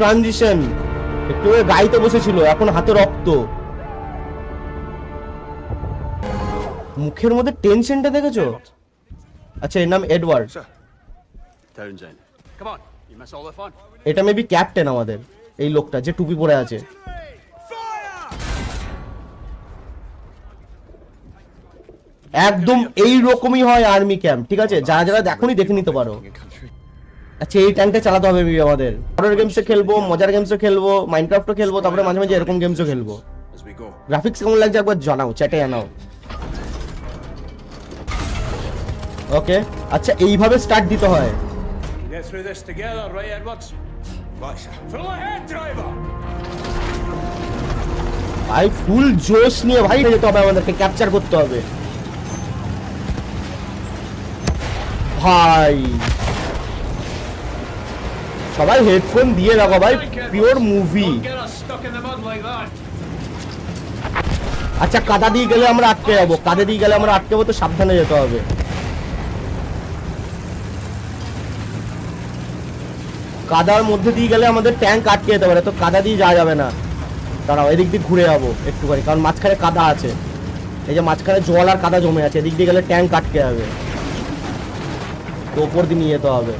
Transition একটু গাড়িতে বসেছিল এখন হাতে রক্ত। মুখের মধ্যে টেনশনটা দেখেছ? আচ্ছা এর নাম Edward Sir. Townsend. Come on, you miss all the fun. এটা মেবি ক্যাপ্টেন আমাদের এই লোকটা যে টুপি পরে আছে। একদম এই রকমই হয় আর্মি ক্যাম্প ঠিক আছে? যারা যারা দেখোনি দেখে নিতে পারো। আচ্ছা এই ট্যাঙ্কটা চালাতে হবে maybe আমাদের। হরর গেমসও খেলব মজার গেমসও খেলব মাইনক্রাফটও খেলব তারপরে মাঝে মাঝে এরকম গেমসও খেলব. গ্রাফিক্স কেমন লাগছে একবার জানাও চ্যাটে জানাও। ওকে আচ্ছা এইভাবে স্টার্ট দিতে হয়! ভাই ফুল জোশ নিয়ে ভাই যেতে হবে আমাদেরকে ক্যাপচার করতে হবে। ভাই। সবাই হেডফোন দিয়ে রাখো ভাই পিওর মুভি. আচ্ছা কাদা দিয়ে গেলে আমরা আটকে যাব। কাদা দিয়ে গেলে আমরা আটকে যাব তো সাবধানে যেতে হবে। কাদার মধ্যে দিয়ে গেলে আমাদের ট্যাঙ্ক আটকে যেতে পারে তো কাদা দিয়ে যাওয়া যাবে না। দাঁড়াও এদিক দিয়ে ঘুরে যাব একটুখানি কারণ মাঝখানে কাদা আছে। এই যে মাঝখানে জল আর কাদা জমে আছে এদিক দিয়ে গেলে ট্যাঙ্ক আটকে যাবে। তো ওপর দিয়ে নিয়ে যেতে হবে।